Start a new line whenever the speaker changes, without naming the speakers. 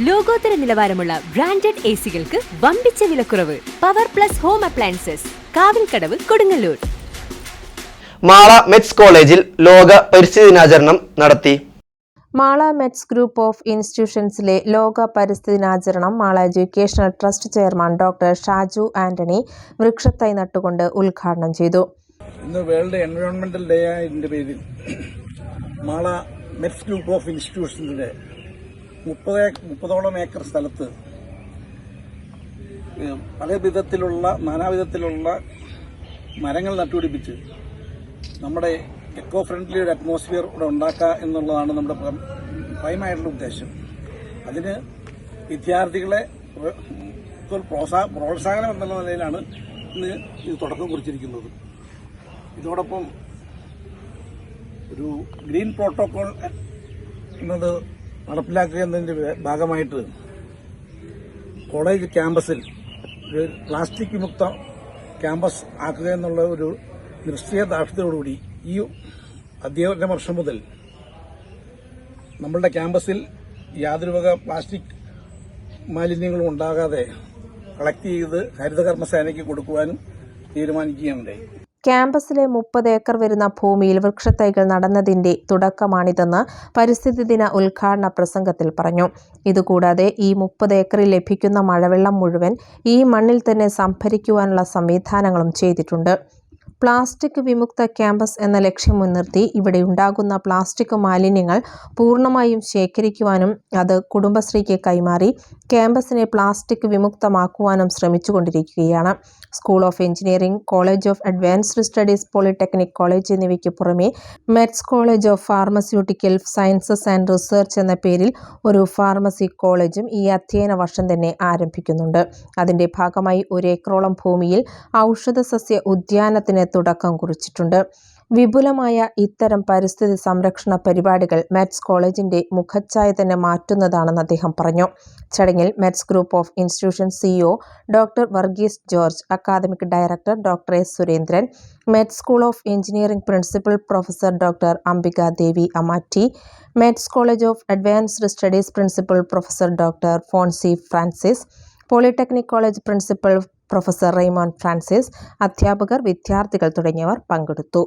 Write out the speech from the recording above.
ലോകോത്തര നിലവാരമുള്ള branded A സികൾക്ക് വമ്പിച്ച വിലക്കുറവ്. Power Plus Home Appliances Kavilkadavu Kodungallur.
Mala METS കോളേജിൽ ലോക പരിസ്ഥിതി ദിനാചരണം നടത്തി.
മാള മെറ്റ്സ് ഗ്രൂപ്പ് ഓഫ് ഇൻസ്റ്റിറ്റ്യൂഷൻസിലെ ലോക പരിസ്ഥിതി ദിനാചരണം Mala educational trust chairman doctor Shaju Antony വൃക്ഷത്തൈ നട്ടുകൊണ്ട് ഉദ്ഘാടനം ചെയ്തു.
ഇന്ന് വേൾഡ് എൻവയോൺമെന്റൽ ഡേ ആയതിന്റെ പേരിൽ മാള മെറ്റ്സ് ഗ്രൂപ്പ് ഓഫ് ഇൻസ്റ്റിറ്റ്യൂഷൻസിന്റെ മുപ്പത് മുപ്പതോളം ഏക്കർ സ്ഥലത്ത് പല വിധത്തിലുള്ള നാനാവിധത്തിലുള്ള മരങ്ങൾ നട്ടുപിടിപ്പിച്ച് നമ്മുടെ എക്കോ ഫ്രണ്ട്ലി ഒരു അറ്റ്മോസ്ഫിയർ ഇവിടെ ഉണ്ടാക്കുക എന്നുള്ളതാണ് നമ്മുടെ പ്ര- പ്രൈമായിട്ടുള്ള ഉദ്ദേശം. അതിന് വിദ്യാർത്ഥികളെ പ്രോത്സാഹനം എന്നുള്ള നിലയിലാണ് ഇന്ന് ഇത് തുടക്കം കുറിച്ചിരിക്കുന്നത്. ഇതോടൊപ്പം ഒരു ഗ്രീൻ പ്രോട്ടോകോൾ എന്നത് നടപ്പിലാക്കുക എന്നതിന്റെ ഭാഗമായിട്ട് കോളേജ് ക്യാമ്പസിൽ ഒരു പ്ലാസ്റ്റിക് വിമുക്ത ക്യാമ്പസ് ആക്കുക എന്നുള്ള ഒരു നിശ്ചയ ദാർഢ്യത്തോടുകൂടി ഈ അധ്യയന വർഷം മുതൽ നമ്മളുടെ ക്യാമ്പസിൽ യാതൊരു വക പ്ലാസ്റ്റിക് മാലിന്യങ്ങളും ഉണ്ടാകാതെ കളക്ട് ചെയ്ത് ഹരിതകർമ്മസേനയ്ക്ക് കൊടുക്കുവാനും തീരുമാനിക്കുകയുണ്ടായി
ക്യാമ്പസിലെ മുപ്പത് ഏക്കർ വരുന്ന ഭൂമിയിൽ വൃക്ഷത്തൈകൾ നടന്നതിന്റെ തുടക്കമാണിതെന്ന് പരിസ്ഥിതി ദിന ഉദ്ഘാടന പ്രസംഗത്തിൽ പറഞ്ഞു. ഇതുകൂടാതെ ഈ മുപ്പത് ഏക്കറിൽ ലഭിക്കുന്ന മഴവെള്ളം മുഴുവൻ ഈ മണ്ണിൽ തന്നെ സംഭരിക്കുവാനുള്ള സംവിധാനങ്ങളും ചെയ്തിട്ടുണ്ട്. പ്ലാസ്റ്റിക് വിമുക്ത ക്യാമ്പസ് എന്ന ലക്ഷ്യം മുൻനിർത്തി ഇവിടെ ഉണ്ടാകുന്ന പ്ലാസ്റ്റിക് മാലിന്യങ്ങൾ പൂർണമായും ശേഖരിക്കുവാനും അത് കുടുംബശ്രീക്ക് കൈമാറി ക്യാമ്പസിനെ പ്ലാസ്റ്റിക് വിമുക്തമാക്കുവാനും ശ്രമിച്ചുകൊണ്ടിരിക്കുകയാണ്. School of engineering college of advanced studies polytechnic college എന്നിവയ്ക്ക് പുറമെ METS college of pharmaceutical sciences and research എന്ന പേരിൽ ഒരു ഫാർമസി കോളേജും ഈ അധ്യയന വർഷം തന്നെ ആരംഭിക്കുന്നുണ്ട്. അതിന്റെ ഭാഗമായി ഒരു ഏക്കറോളം ഭൂമിയിൽ ഔഷധ സസ്യ ഉദ്യാനത്തിന് തുടക്കം കുറിച്ചിട്ടുണ്ട്. വിപുലമായ ഇത്തരം പരിസ്ഥിതി സംരക്ഷണ പരിപാടികൾ മെറ്റ്സ് കോളേജിന്റെ മുഖച്ഛായ തന്നെ മാറ്റുന്നതാണെന്ന് അദ്ദേഹം പറഞ്ഞു. ചടങ്ങിൽ METS group of institution CEO doctor Varghese George academic director doctor S Surendran MET school of engineering principal professor doctor Ambika Devi അമാറ്റി METS college of advanced studies principal professor doctor Fonsi Francis polytechnic college principal professor Raymon Francis അധ്യാപകർ വിദ്യാർത്ഥികൾ തുടങ്ങിയവർ പങ്കെടുത്തു.